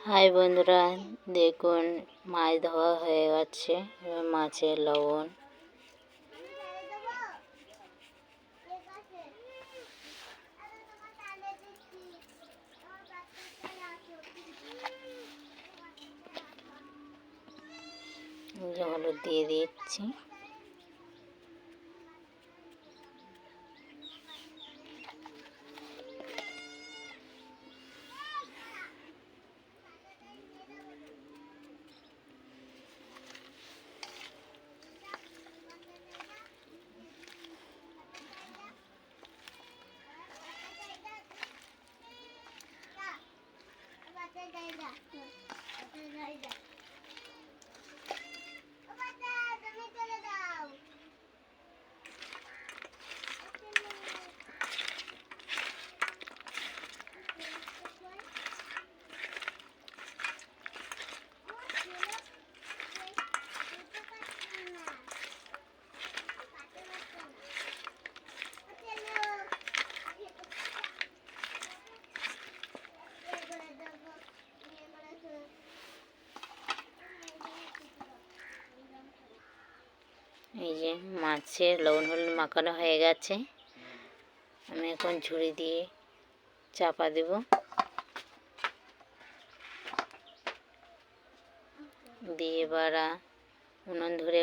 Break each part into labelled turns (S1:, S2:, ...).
S1: High বন্ধুরা দেখুন মাছ ধোয়া হয়ে গেছে মাছের লবণ। হলুদ দিয়ে দিচ্ছি। এই যে মাছের লবণ হলুদ মাখানো হয়ে গেছে। আমি এখন ঝুড়ি দিয়ে চাপা দেব। দিয়ে এবার উনুন ধরে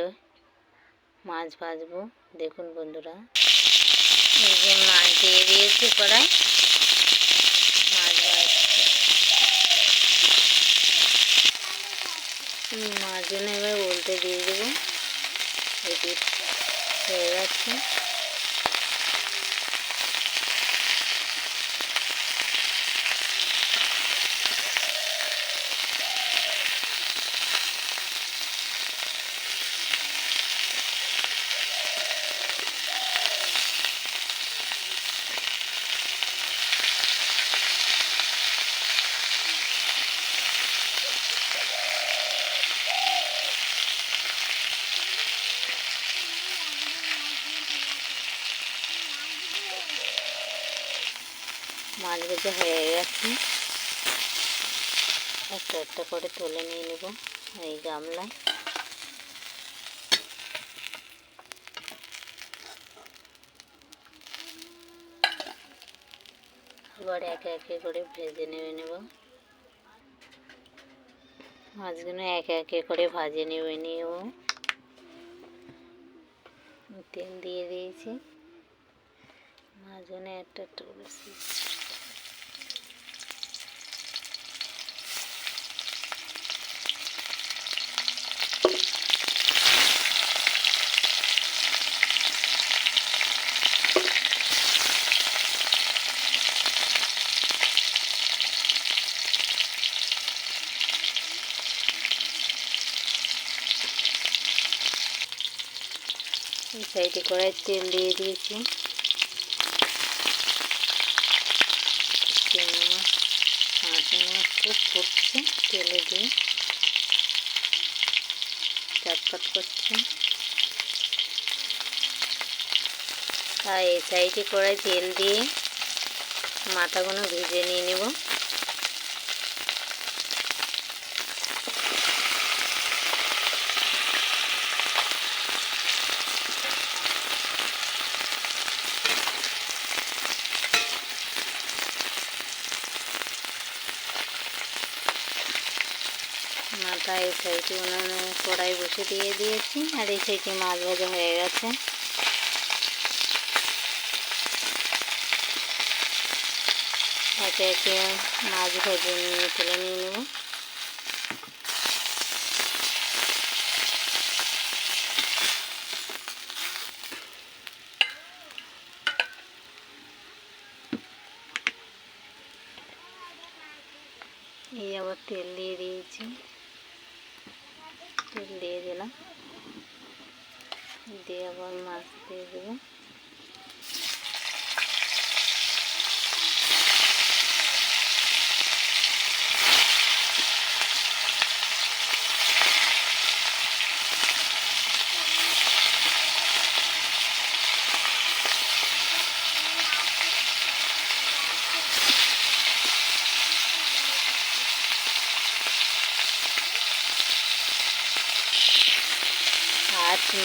S1: মাছ ভাজবো। দেখুন বন্ধুরা। এই যে মাছ দিয়ে দিয়েছি কড়াই মাছ ভাজছি মাছগুলো এবার উল্টে দিয়ে দেবো এটি হয়ে গেছে মাছ ভেজে হয়ে গেছে। একটা একটা করে তুলে নিয়ে নেব এই গামলায়। আবার একে একে করে ভেজে নেবে নেব। মাছগুলো একে একে করে ভাজে নেবে নিয়েও তেল দিয়ে দিয়েছি। মাঝখানে একটা একটা করে সাইডে কড়াই তেল দিয়ে দিয়েছি। হাঁসি মাছ খুব ফুটছে তেলে দিয়ে। চটপট করছে। আর এই সাইডে কড়াই তেল দিয়ে মাথাগুলো ভেজে নিয়ে নেব। মাথা এই সাইডে উনুনে কড়াই বসে দিয়ে দিয়েছি, আর এই সাইডে মাছ ভাজা হয়ে গেছে। একে একে মাছ ভেজে নিয়ে তুলে নিয়ে নেব। এই আবার তেল দিয়ে দিয়েছি। দিয়ে দিলাম। দিয়ে আবার মাছ দিয়ে দেবো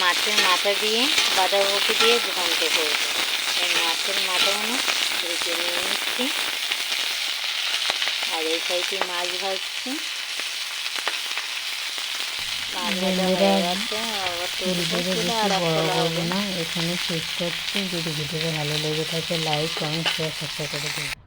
S1: মাছের মাথা দিয়ে বাঁধাকপি দিয়ে ঘন্ট করব এই মাছের মাথাগুলো ভেজে নিয়ে নিচ্ছি। আর এই সাইডে মাছ ভাজছি।
S2: এখানে শেষ করছি। যদি ভিডিওটা ভালো লেগে থাকে লাইক কমেন্ট শেয়ার সাবস্ক্রাইব করে দেবেন